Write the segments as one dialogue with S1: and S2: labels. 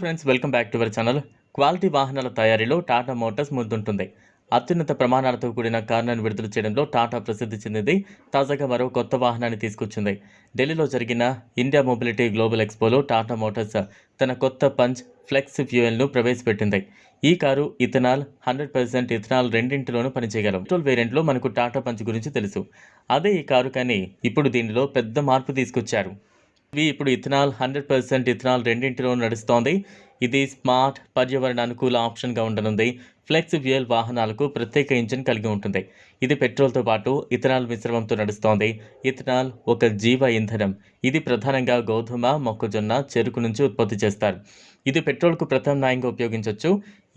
S1: Friends welcome back to our channel. Quality వాహనాల తయారీలో Tata Motors ముందుంటుంది. అత్యున్నత ప్రమాణాలతో కూడిన కార్లను విడుదల చేయడంలో టాటా ప్రసిద్ధి చెందింది. తాజాగా మరో కొత్త వాహనాన్ని తీసుకొచ్చింది. ఢిల్లీలో జరిగిన ఇండియా మొబిలిటీ గ్లోబల్ ఎక్స్పోలో టాటా మోటార్స్ తన కొత్త పంచ్ ఫ్లెక్స్ ఫ్యూయల్ను ప్రవేశపెట్టింది. ఈ car ethanol hundred percent ethanol రెండింటిలోనూ పనిచేయగలం. పెట్రోల్ వేరియంట్లో మనకు టాటా పంచ్ గురించి తెలుసు. అదే ఈ కారు కానీ ఇప్పుడు దీనిలో పెద్ద మార్పు తీసుకొచ్చారు. ఇవి ఇప్పుడు ఇథనాల్ హండ్రెడ్ పర్సెంట్ ఇథనాల్ రెండింటిలో నడుస్తోంది. ఇది స్మార్ట్ పర్యావరణ అనుకూల ఆప్షన్గా ఉండనుంది. ఫ్లెక్స్ ఫ్యూయల్ వాహనాలకు ప్రత్యేక ఇంజిన్ కలిగి ఉంటుంది. ఇది పెట్రోల్తో పాటు ఇథనాల్ మిశ్రమంతో నడుస్తోంది. ఇథనాల్ ఒక జీవ ఇంధనం. ఇది ప్రధానంగా గోధుమ మొక్కజొన్న చెరుకు నుంచి ఉత్పత్తి చేస్తారు. ఇది పెట్రోల్కు ప్రత్యామ్నాయంగా ఉపయోగించవచ్చు.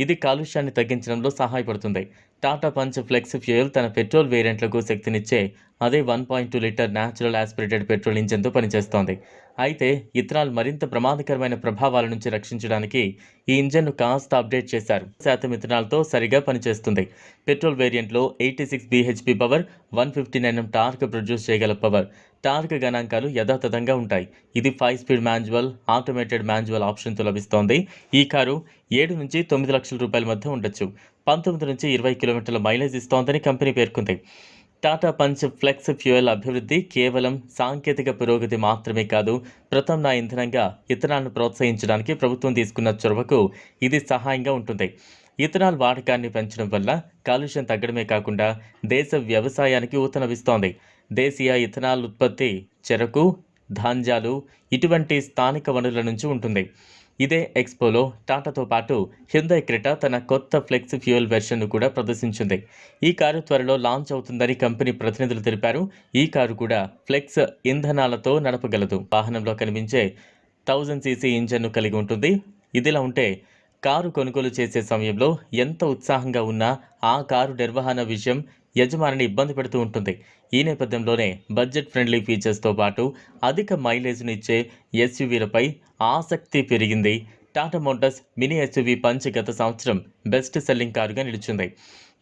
S1: ఇది కాలుష్యాన్ని తగ్గించడంలో సహాయపడుతుంది. టాటా పంచ్ ఫ్లెక్స్ ఫ్యూయల్ తన పెట్రోల్ వేరియంట్లకు శక్తినిచ్చే అదే one point two litre natural aspirated petrol ఇంజిన్తో పనిచేస్తోంది. అయితే ఇథనాల్ మరింత ప్రమాదకరమైన ప్రభావాల నుంచి రక్షించడానికి ఈ ఇంజన్ను కాస్త అప్డేట్ చేశారు. శాతం ఇథనాల్తో సరిగా పనిచేస్తుంది. Petrol వేరియంట్లో eighty six BHP power one fifty nine torque produce చేయగల పవర్. టార్క్ గణాంకాలు యథాతథంగా ఉంటాయి. ఇది five speed manual automated manual ఆప్షన్తో లభిస్తోంది. ఈ కారు ఏడు నుంచి తొమ్మిది లక్షల రూపాయల మధ్య ఉండొచ్చు. పంతొమ్మిది నుంచి ఇరవై కిలోమీటర్ల మైలేజ్ ఇస్తోందని కంపెనీ పేర్కొంది. టాటా పంచ్ ఫ్లెక్స్ ఫ్యూయల్ అభివృద్ధి కేవలం సాంకేతిక పురోగతి మాత్రమే కాదు ప్రత్యామ్నాయ ఇంధనంగా ఇథనాల్ను ప్రోత్సహించడానికి ప్రభుత్వం తీసుకున్న చొరవకు ఇది సహాయంగా ఉంటుంది. ఇథనాల్ వాడకాన్ని పెంచడం వల్ల కాలుష్యం తగ్గడమే కాకుండా దేశ వ్యవసాయానికి ఊతనవిస్తోంది దేశీయ ఇథనాల్ ఉత్పత్తి చెరకు ధాన్యాలు ఇటువంటి స్థానిక వనరుల నుంచి ఉంటుంది. ఇదే ఎక్స్పోలో టాటాతో పాటు హ్యుందై క్రెటా తన కొత్త ఫ్లెక్స్ ఫ్యూయల్ వెర్షన్ను కూడా ప్రదర్శించింది. ఈ కారు త్వరలో లాంచ్ అవుతుందని కంపెనీ ప్రతినిధులు తెలిపారు. ఈ కారు కూడా ఫ్లెక్స్ ఇంధనాలతో నడపగలదు. వాహనంలో కనిపించే థౌజండ్ సీసీ ఇంజన్ను కలిగి ఉంటుంది. ఇదిలా ఉంటే కారు కొనుగోలు చేసే సమయంలో ఎంత ఉత్సాహంగా ఉన్నా ఆ కారు నిర్వహణ విషయం యజమానిని ఇబ్బంది పెడుతూ ఉంటుంది. ఈ నేపథ్యంలోనే బడ్జెట్ ఫ్రెండ్లీ ఫీచర్స్తో పాటు అధిక మైలేజ్ను ఇచ్చే ఎస్యూవీలపై ఆసక్తి పెరిగింది. Tata Motors mini SUV Punch గత సంవత్సరం బెస్ట్ సెల్లింగ్ కారుగా నిలిచింది.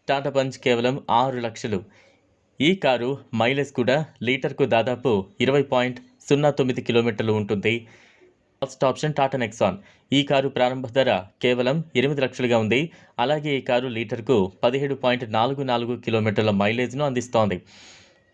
S1: టాటా పంచ్ కేవలం ఆరు లక్షలు. ఈ కారు మైలేజ్ కూడా లీటర్కు దాదాపు ఇరవై పాయింట్ సున్నా తొమ్మిది కిలోమీటర్లు ఉంటుంది. ఫస్ట్ ఆప్షన్ టాటా నెక్సాన్ ఈ కారు ప్రారంభ ధర కేవలం ఎనిమిది లక్షలుగా ఉంది. అలాగే ఈ కారు లీటర్కు పదిహేడు పాయింట్ నాలుగు నాలుగు కిలోమీటర్ల మైలేజ్ను అందిస్తోంది.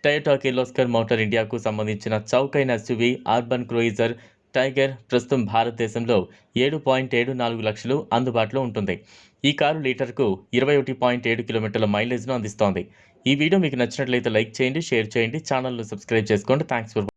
S1: టయోటా కిర్లోస్కర్ మోటార్ ఇండియాకు సంబంధించిన చౌకైన ఎస్యువి అర్బన్ క్రూయిజర్ టైగర్ ప్రస్తుతం భారతదేశంలో ఏడు పాయింట్ ఏడు నాలుగు లక్షలు అందుబాటులో ఉంటుంది. ఈ కారు లీటర్కు ఇరవై ఒకటి పాయింట్ ఏడు కిలోమీటర్ల మైలేజ్ను అందిస్తోంది. ఈ వీడియో మీకు నచ్చినట్లయితే లైక్ చేయండి షేర్ చేయండి ఛానల్ను సబ్స్క్రైబ్ చేసుకోండి. Thanks for